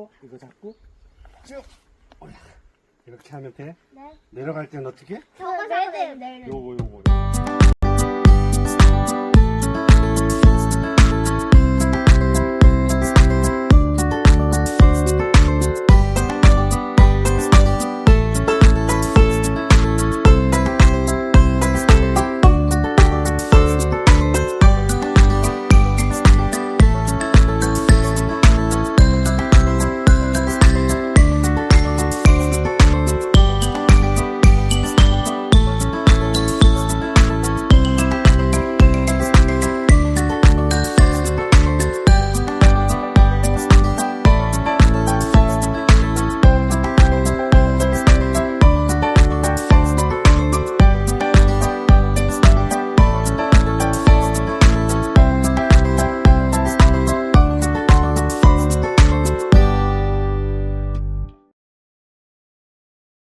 또 이거 잡고 쭉 올라가. 이렇게 하면 돼. 네. 내려갈 때는 어떻게? 저거 잡고 내려. 요거 요거.